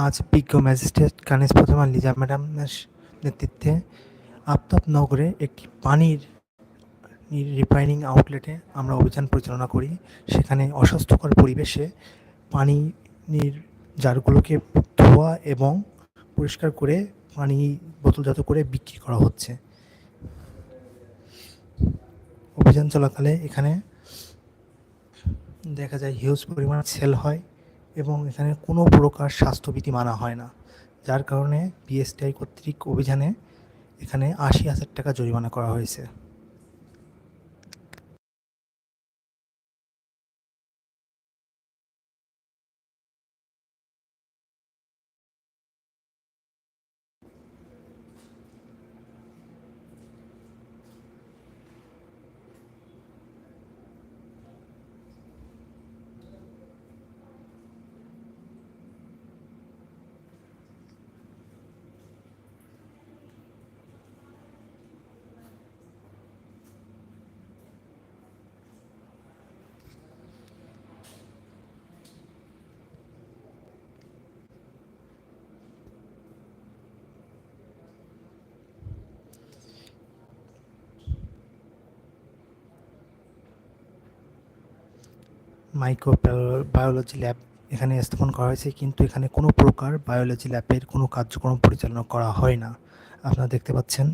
আজ বিজ্ঞ ম্যাজিস্ট্রেট কানিজ প্রথমা লিজা ম্যাডামের নেতৃত্বে আফতাবনগরে একটি পানির রিফাইনিং আউটলেটে আমরা অভিযান পরিচালনা করি। সেখানে অস্বাস্থ্যকর পরিবেশে পানির জারগুলোকে ধোয়া এবং পরিষ্কার করে পানি বোতলজাত করে বিক্রি করা হচ্ছে। অভিযান চলাকালে এখানে দেখা যায় হিউজ পরিমাণ সেল হয়। এবং এখানে কোনো প্রকার স্বাস্থ্যবিধি মানা হয় না। যার কারণে বিএসটিআই কর্তৃক অভিযানে এখানে আশি হাজার টাকা জরিমানা করা হয়েছে। মাইক্রো বায়োলজি ল্যাব এখানে স্থাপন করা হয়েছে, কিন্তু এখানে কোনো প্রকার বায়োলজি ল্যাবের কোনো কার্যক্রম পরিচালনা করা হয় না। আপনারা দেখতে পাচ্ছেন।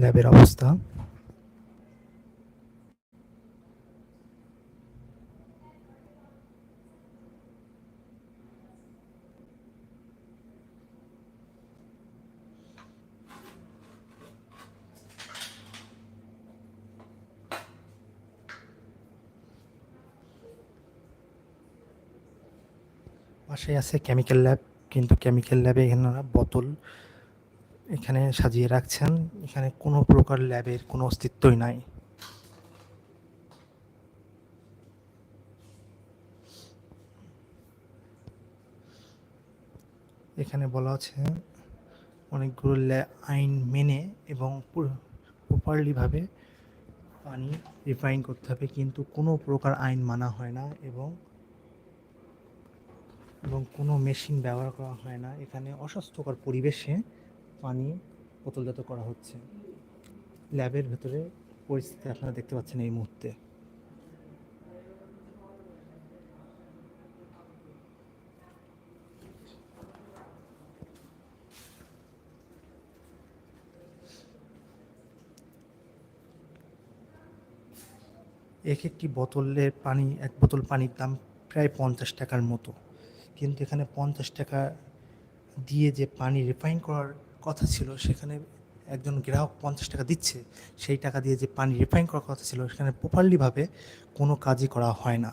ল্যাবের অবস্থা। পাশেই আছে কেমিক্যাল ল্যাব কিন্তু কেমিক্যাল ল্যাবে এখানে বোতল এখানে সাজিয়ে রাখছেন। এখানে কোনো প্রকার ল্যাবের কোনো অস্তিত্বই নাই। এখানে বলা আছে অনেকগুলো আইন মেনে এবং প্রপারলিভাবে পানি রিফাইন করতে হবে, কিন্তু কোনো প্রকার আইন মানা হয় না এবং এবং কোনো মেশিন ব্যবহার করা হয় না। এখানে অস্বাস্থ্যকর পরিবেশে পানি বোতলজাত করা হচ্ছে। ল্যাবের ভেতরে পরিস্থিতি আপনারা দেখতে পাচ্ছেন এই মুহূর্তে। এক একটি বোতলের পানি, এক বোতল পানির দাম প্রায় পঞ্চাশ টাকার মতো। কিন্তু এখানে পঞ্চাশ টাকা দিয়ে যে পানি রিফাইন করার কথা ছিল, সেখানে একজন গ্রাহক পঞ্চাশ টাকা দিচ্ছে, সেই টাকা দিয়ে যে পানি রিফাইন করার কথা ছিল, সেখানে প্রপারলিভাবে কোনো কাজই করা হয় না।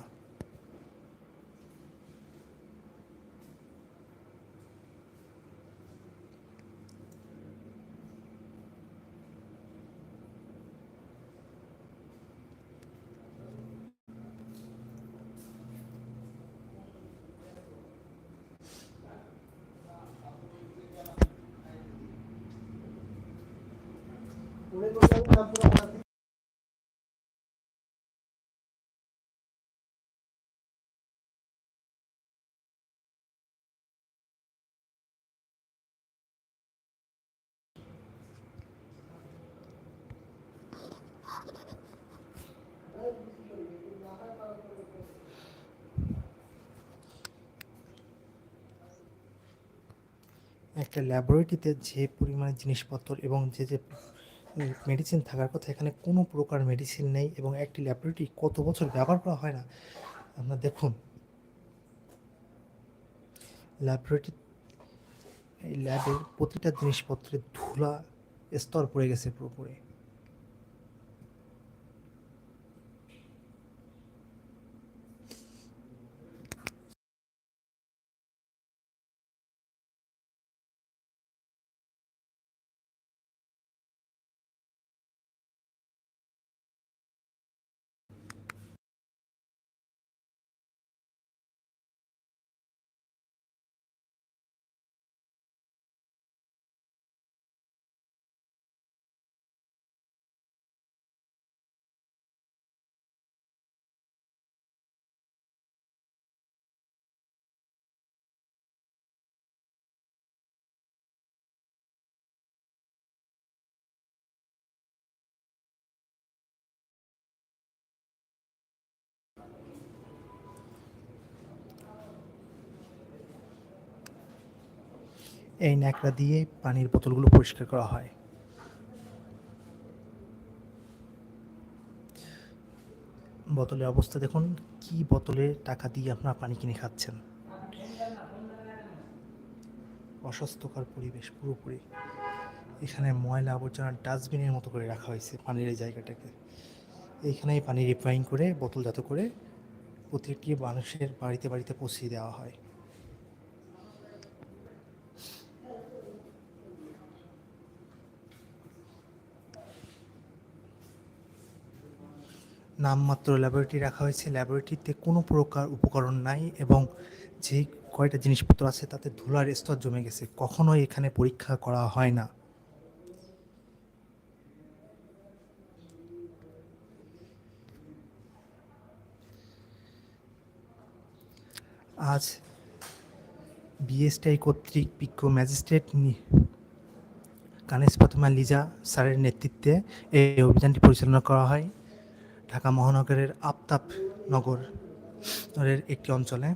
একটা ল্যাবরেটরিতে যে পরিমাণে জিনিসপত্র এবং যে যে মেডিসিন থাকার কথা এখানে কোনো প্রকার মেডিসিন নেই এবং একটি ল্যাবরেটরি কত বছর ব্যবহার করা হয় না? আপনারা দেখুন। ল্যাবরেটরি এই ল্যাবের প্রতিটা জিনিসপত্রের ধুলা স্তর পড়ে গেছে পুরোপুরি। এই ন্যাকড়া দিয়ে পানির বোতলগুলো পরিষ্কার করা হয়। বোতলের অবস্থা দেখুন, কি বোতলে টাকা দিয়ে আপনারা পানি কিনে খাচ্ছেন। অস্বাস্থ্যকর পরিবেশ পুরোপুরি। এখানে ময়লা আবর্জনা ডাস্টবিনের মতো করে রাখা হয়েছে পানির এই জায়গাটাকে। এইখানেই পানি রিফাইন করে বোতলজাত করে প্রতিটি মানুষের বাড়িতে বাড়িতে পৌঁছে দেওয়া হয়। নামমাত্র ল্যাবরেটরি রাখা হয়েছে। ল্যাবরেটরিতে কোনো প্রকার উপকরণ নাই এবং যে কয়টা জিনিসপত্র আছে তাতে ধুলার স্তর জমে গেছে। কখনোই এখানে পরীক্ষা করা হয় না। আজ বিএসটিআই কর্তৃক বিজ্ঞ ম্যাজিস্ট্রেট কানেস প্রথমা লিজা স্যারের নেতৃত্বে এই অভিযানটি পরিচালনা করা হয়। ঢাকা মহানগরের আফতাব নগর নগরের একটি অঞ্চলে